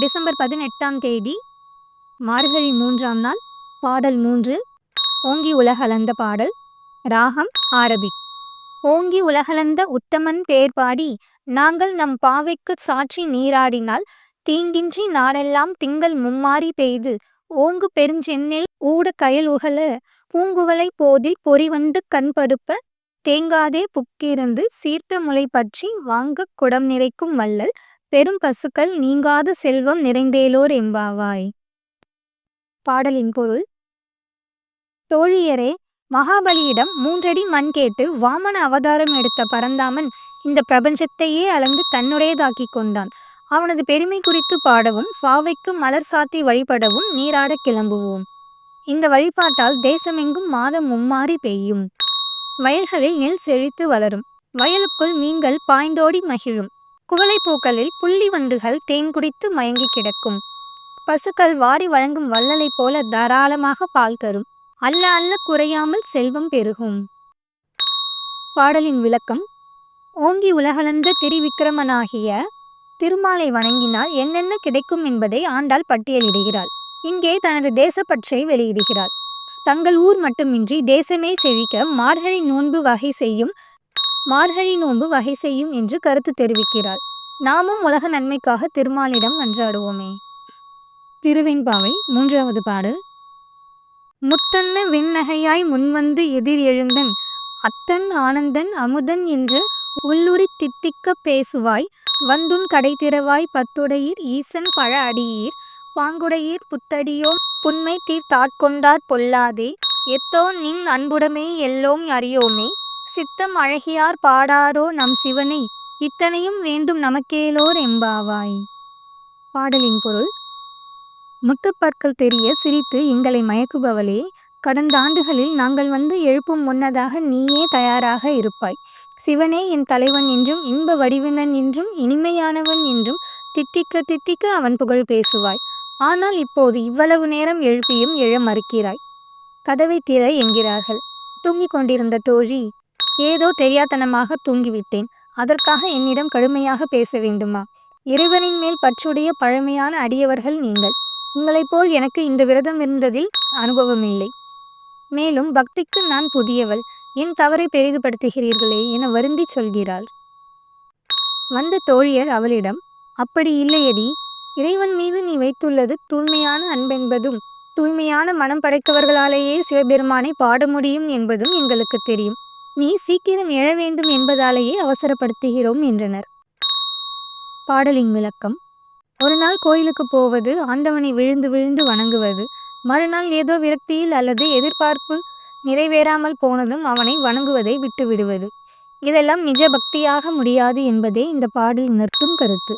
December பதினெட்டாம் தேதி மார்கழி மூன்றாம் நாள் பாடல் மூன்று ஓங்கி உலகளந்த பாடல் ராகம் ஆரபிக் ஓங்கி உலகளந்த உத்தமன் பேர் பாடி நாங்கள் நம் பாவைக்குச் சாற்றி நீராடினால் தீங்கின்றி நாடெல்லாம் திங்கள் மும்மாறி பெய்து ஓங்கு பெருஞ்சென்னில் ஊட கயல் உகல பூங்குவலை போதில் பொறிவண்டு கண்படுப்ப தேங்காதே புக்கிருந்து சீர்த்த முளை பற்றி வாங்க குடம் நிறைக்கும் வள்ளல் பெரும் பசுக்கள் நீங்காத செல்வம் நிறைந்தேலோர் எம்பாவாய் பாடலின் பொருள். தோழியரே மகாபலியிடம் மூன்றடி மண் கேட்டு வாமன அவதாரம் எடுத்த பரந்தாமன் இந்த பிரபஞ்சத்தையே அளந்து தன்னுடையதாக்கிக் கொண்டான். அவனது பெருமை குறித்து பாடவும் பாவைக்கு மலர் சாத்தி வழிபடவும் நீராட கிளம்புவோம். இந்த வழிபாட்டால் தேசமெங்கும் மாதம் மும்மாறி பெய்யும். வயல்களில் நெல் செழித்து வளரும். வயலுக்குள் மீன்கள் பாய்ந்தோடி மகிழும். குவளைப்பூக்களில் புள்ளி வண்டுகள் தேன் குடித்து மயங்கி கிடக்கும். பசுக்கள் வாரி வழங்கும் வள்ளலை போல தாராளமாக பால் தரும். அல்ல அல்ல குறையாமல் செல்வம் பெருகும். பாடலின் விளக்கம் ஓங்கி உலகளந்த திரிவிக்ரமனாகிய திருமாலை வணங்கினால் என்னென்ன கிடைக்கும் என்பதை ஆண்டாள் பட்டியலிடுகிறாள். இங்கே தனது தேசப்பற்றை வெளியிடுகிறாள். தங்கள் ஊர் மட்டுமின்றி தேசமே செழிக்க மார்கழி நோன்பு வகை செய்யும் மார்கழி நோன்பு வகை செய்யும் என்று கருத்து தெரிவிக்கிறாள். நாமும் உலக நன்மைக்காக திருமாலிடம் மன்றாடுவோமே. திருவெண்பாவை மூன்றாவது பாடல். முத்தன்ன வெண்ணகையாய் முன்வந்து எதிர் எழுந்தன் அத்தன் ஆனந்தன் அமுதன் என்று உள்ளுரி தித்திக்க பேசுவாய் வந்துன் கடை திறவாய் பத்துடையீர் ஈசன் பழ அடியீர் பாங்குடையீர் புத்தடியோம் புன்மை தீர் தாட்கொண்டார் பொல்லாதே எத்தோ நின் அன்புடமே எல்லோம் அறியோமே. சித்தம் அழகியார் பாடாரோ நம் சிவனை இத்தனையும் வேண்டும் நமக்கேலோர் எம்பாவாய். பாடலின் பொருள் முட்டுப்பற்கள் தெரிய சிரித்து எங்களை மயக்குபவளே கடந்த ஆண்டுகளில் நாங்கள் வந்து எழுப்பும் முன்னதாக நீயே தயாராக இருப்பாய். சிவனே என் தலைவன் என்றும் இன்ப வடிவினன் என்றும் இனிமையானவன் என்றும் தித்திக்க தித்திக்க அவன் புகழ் பேசுவாய். ஆனால் இப்போது இவ்வளவு நேரம் எழுப்பியும் எழ மறுக்கிறாய். கதவை திற என்கிறார்கள். தூங்கிக் கொண்டிருந்த தோழி ஏதோ தெரியாத்தனமாக தூங்கிவிட்டேன். அதற்காக என்னிடம் கடுமையாக பேச வேண்டுமா? இறைவனின் மேல் பற்றுடைய பழமையான அடியவர்கள் நீங்கள். உங்களைப் போல் எனக்கு இந்த விரதம் இருந்ததில் அனுபவமில்லை. மேலும் பக்திக்கு நான் புதியவள். என் தவறை பெரிதுபடுத்துகிறீர்களே என வருந்தி சொல்கிறாள். வந்த தோழியர் அவளிடம் அப்படி இல்லையடி. இறைவன் மீது நீ வைத்துள்ளது தூய்மையான அன்பென்பதும் தூய்மையான மனம் படைத்தவர்களாலேயே சிவபெருமானை பாட முடியும் என்பதும் எங்களுக்கு தெரியும். நீ சீக்கிரம் எழ வேண்டும் என்பதாலேயே அவசரப்படுத்துகிறோம் என்றனர். பாடலின் விளக்கம். ஒரு நாள் கோயிலுக்கு போவது ஆண்டவனை விழுந்து விழுந்து வணங்குவது மறுநாள் ஏதோ விரக்தியில் அல்லது எதிர்பார்ப்பு நிறைவேறாமல் போனதும் அவனை வணங்குவதை விட்டுவிடுவது. இதெல்லாம் நிஜ பக்தியாக முடியாது என்பதே இந்த பாடல் உணர்த்தும் கருத்து.